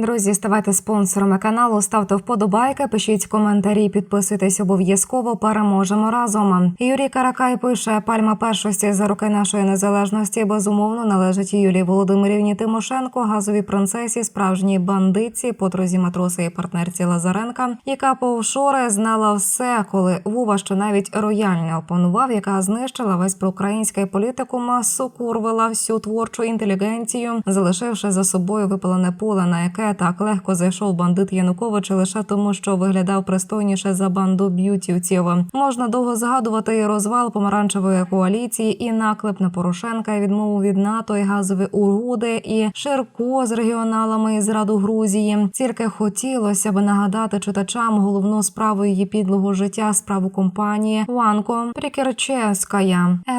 Друзі, ставайте спонсорами каналу, ставте вподобайки, пишіть коментарі, підписуйтесь обов'язково. Переможемо разом. Юрій Каракай пише: пальма першості за роки нашої незалежності безумовно належить Юлії Володимирівні Тимошенко, газовій принцесі, справжній бандитці, подрузі матроси і партнерці Лазаренка, яка по офшори знала все, коли Вова ще навіть рояльно опанував, яка знищила весь проукраїнський політикум, сукурвила всю творчу інтелігенцію, залишивши за собою випалене поле, на яке так легко зайшов бандит Янукович лише тому, що виглядав пристойніше за банду б'ютівців. Можна довго згадувати і розвал помаранчевої коаліції, і наклеп на Порошенка, і відмову від НАТО, і газові угоди, і Ширко з регіоналами і зраду Грузії. Тільки хотілося б нагадати читачам головну справу її підлого життя, справу компанії Ванко Прикерчевська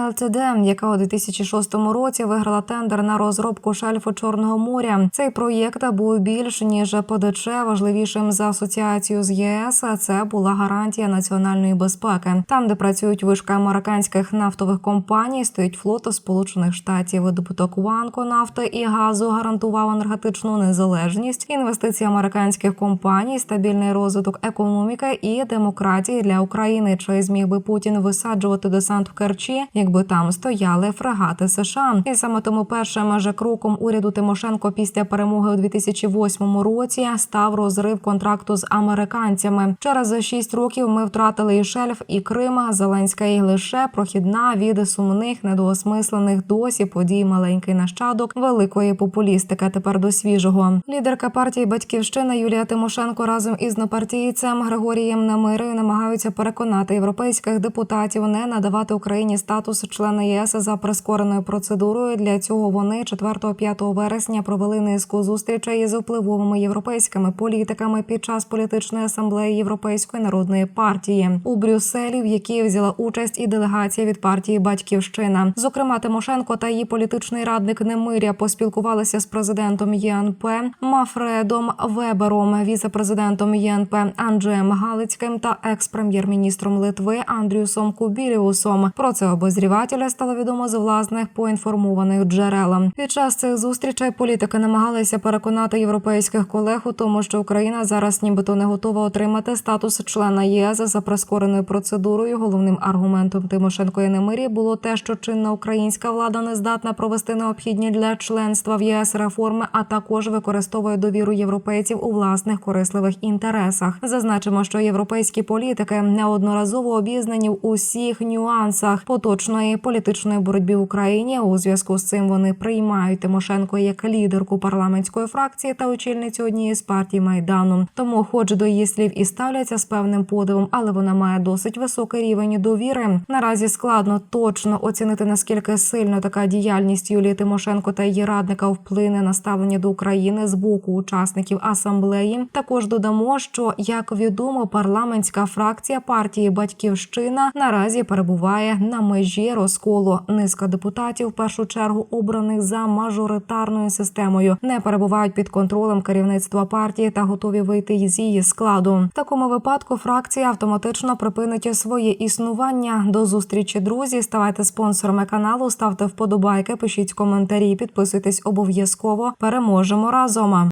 ЛТД, яка у 2006 році виграла тендер на розробку шельфу Чорного моря. Цей проєкт був більш ніж ПДЧ важливішим за асоціацію з ЄС. Це була гарантія національної безпеки. Там, де працюють вишка американських нафтових компаній, стоїть флот Сполучених Штатів. Видобуток Ванко нафти і газу гарантував енергетичну незалежність, інвестиції американських компаній, стабільний розвиток економіки і демократії для України. Чи зміг би Путін висаджувати десант в Керчі, якби там стояли фрегати США? І саме тому першим же кроком уряду Тимошенко після перемоги у 2008 році став розрив контракту з американцями. Через шість років ми втратили і шельф, і Крим. Зеленська і лише прохідна від сумних, недоосмислених досі подій маленький нащадок великої популістики. Тепер до свіжого лідерка партії Батьківщина Юлія Тимошенко разом із напартійцем Григорієм Немирою намагаються переконати європейських депутатів не надавати Україні статус члена ЄС за прискореною процедурою. Для цього вони 4-5 вересня провели низку зустрічей із впливовими європейськими політиками під час політичної асамблеї Європейської народної партії у Брюсселі, в якій взяла участь і делегація від партії Батьківщина. Зокрема, Тимошенко та її політичний радник Немиря поспілкувалися з президентом ЄНП Мафредом Вебером, віце-президентом ЄНП Анджеєм Галицьким та екс-прем'єр-міністром Литви Андрюсом Кубіріусом. Про це обозрівателя стало відомо з власних поінформованих джерел. Під час цих зустрічей політики намагалися переконати європейських колег у тому, що Україна зараз нібито не готова отримати статус члена ЄС за прискореною процедурою. Головним аргументом Тимошенко і Немирі було те, що чинна українська влада не здатна провести необхідні для членства в ЄС реформи, а також використовує довіру європейців у власних корисливих інтересах. Зазначимо, що європейські політики неодноразово обізнані в усіх нюансах поточної політичної боротьби в Україні. У зв'язку з цим вони приймають Тимошенко як лідерку парламентської фракції та очільницю однієї з партій майдану. Тому, хоч до її слів і ставляться з певним подивом, але вона має досить високий рівень довіри. Наразі складно точно оцінити наскільки сильно така діяльність Юлії Тимошенко та її радника вплине на ставлення до України з боку учасників асамблеї. Також додамо, що як відомо, парламентська фракція партії Батьківщина наразі перебуває на межі розколу. Низка депутатів, в першу чергу обраних за мажоритарною системою, не перебувають під контролем керівництва партії та готові вийти з її складу. В такому випадку фракція автоматично припинить своє існування. До зустрічі, друзі. Ставайте спонсорами каналу, ставте вподобайки, пишіть коментарі, підписуйтесь обов'язково. Переможемо разом.